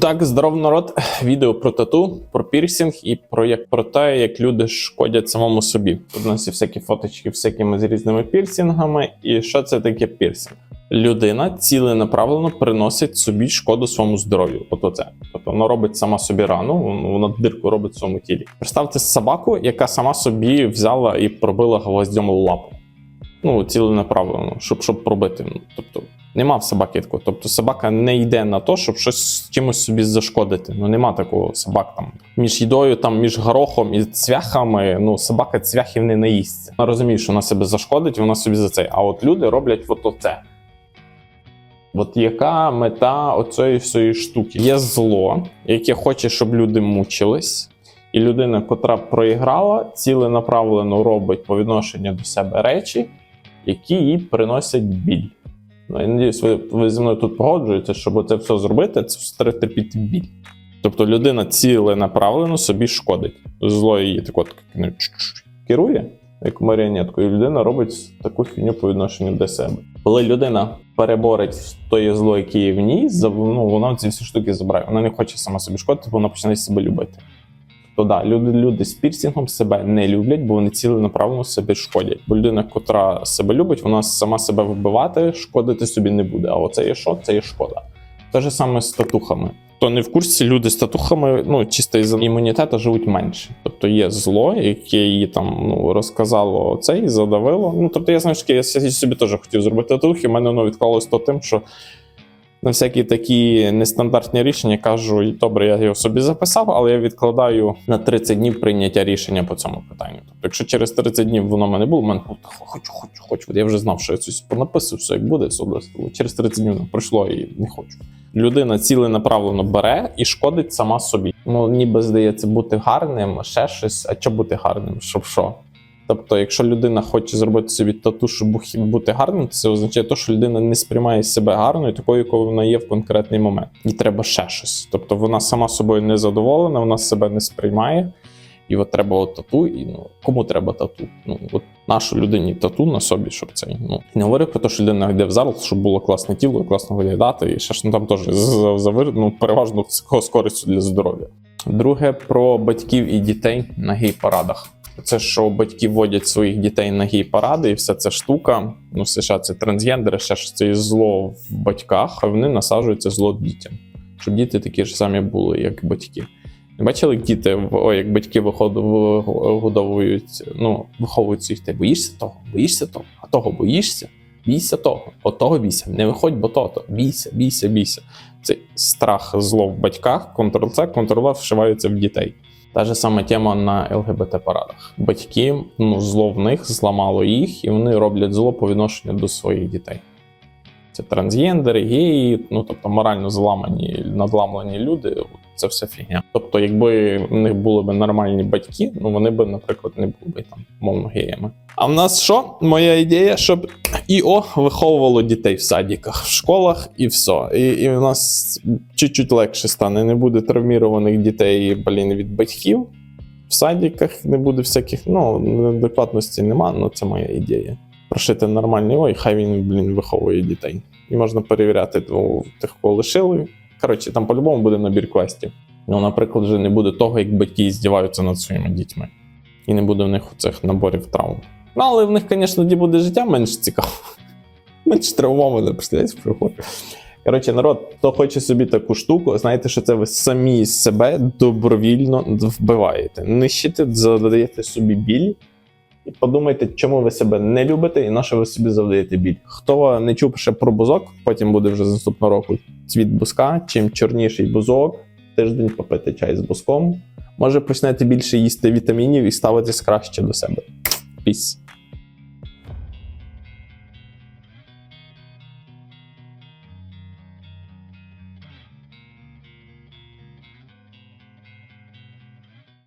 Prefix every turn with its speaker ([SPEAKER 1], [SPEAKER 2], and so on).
[SPEAKER 1] Так, здоров народ. Відео про тату, про пірсінг і про як про те, як люди шкодять самому собі. Тут у нас є всякі фоточки всякими з різними пірсінгами. І що це таке пірсінг? Людина ціленаправлено приносить собі шкоду своєму здоров'ю. От оце. Тобто вона робить сама собі рану, вона дирку робить в своєму тілі. Представте собаку, яка сама собі взяла і пробила гвоздем лапу. Ну, ціленаправлено, щоб, щоб пробити. Ну, Тобто Нема в собаки такого. Тобто собака не йде на те, щоб щось чимось собі зашкодити. Ну нема такого собак там. Між їдою, там, між горохом і цвяхами. Ну, собака цвяхів не наїсться. Вона розуміє, що вона себе зашкодить, вона собі за це. А от люди роблять от оце. От яка мета оцієї всієї штуки? Є зло, яке хоче, щоб люди мучились. І людина, котра проіграла, ціленаправлено робить по відношенню до себе речі, які їй приносять біль. Ну, я надіюсь, ви, ви зі мною тут погоджуєтеся, щоб це все зробити, це все терпіти біль. Тобто людина ціленаправлено собі шкодить. Зло її так от керує, як маріонетку, і людина робить таку фігню по відношенню до себе. Коли людина переборить тоє зло, яке є в ній, ну, вона ці всі штуки забирає. Вона не хоче сама собі шкодити, вона починає себе любити. То да, люди, люди з пірсінгом себе не люблять, бо вони ціленаправленно себе шкодять. Бо людина, котра себе любить, вона сама себе вбивати, шкодити собі не буде. А оце є що? Це є шкода. Те ж саме з татухами. Хто не в курсі, люди з татухами, ну чисто із імунітету живуть менше. Тобто є зло, яке її там ну розказало це і задавило. Ну тобто, я знаю, що я собі теж хотів зробити татухи. У мене воно відклалось то тим, що на всякі такі нестандартні рішення кажу, добре, я його собі записав, але я відкладаю на 30 днів прийняття рішення по цьому питанню. Тобто, якщо через 30 днів воно в мене було, в мене було хочу, хочу, хочу. Я вже знав, що я щось понаписав, все як буде, все буде. Через 30 днів пройшло і не хочу. Людина ціленаправлено бере і шкодить сама собі. Ну ніби здається бути гарним, ще щось. А що бути гарним? Щоб що? Тобто, якщо людина хоче зробити собі тату, щоб бу- бути гарним, це означає, те, що людина не сприймає себе гарною, такою, якою вона є в конкретний момент. І треба ще щось. Тобто вона сама собою не задоволена, вона себе не сприймає. І от треба от тату, і ну кому треба тату? Ну от нашу людині тату на собі, щоб цей. Ну не говорю про те, що людина йде в зал, щоб було класне тіло, класно виглядати, і ще ж ну, там теж завир, ну, переважно з користю для здоров'я. Друге про батьків і дітей на гей-парадах. Це що батьки водять своїх дітей на гей-паради, і вся ця штука. Ну, в США це трансгендери, ще ж це зло в батьках, а вони насаджують це зло дітям, щоб діти такі ж самі були, як батьки. Бачили, як діти, ой, як батьки вигодовують, ну, виховують своїх дітей. Боїшся того, боїшся того, а того боїшся, бійся того, от того бійся, не виходь, бо то-то, бійся, бійся, бійся. Це страх зло в батьках, контрол-С, контрол вшиваються в дітей. Та ж сама тема на ЛГБТ-парадах. Батьки, ну, зло в них зламало їх, і вони роблять зло по відношенню до своїх дітей. Це трансгендери, геї, ну тобто морально зламані, надламлені люди. Це все фігня. Тобто, якби в них були б нормальні батьки, ну вони б, наприклад, не були б там мовно геями. А в нас що? Моя ідея, щоб ІО виховувало дітей в садиках, в школах і все. І, і в нас чуть-чуть легше стане. Не буде травмірованих дітей, блін, від батьків. В садиках не буде всяких, ну, неадекватності нема, ну це моя ідея. Прошити нормальний ой, хай він, блін, виховує дітей. І можна перевіряти ну, тих, кого лишили. Коротше, там по-любому буде набір квестів. Ну, наприклад, вже не буде того, як батьки здіваються над своїми дітьми. І не буде в них цих наборів травм. Ну, але в них, звісно, тоді буде життя менш цікаво. Менш травмоване, представляєш, приходить. Коротше, народ, хто хоче собі таку штуку, знаєте, що це ви самі себе добровільно вбиваєте. Нищите, задаєте собі біль. І подумайте, чому ви себе не любите і на що ви собі завдаєте біль. Хто не чув ще про бузок, потім буде вже з наступного року цвіт бузка. Чим чорніший бузок, тиждень попити чай з бузком. Може почнете більше їсти вітамінів і ставитись краще до себе. Піс.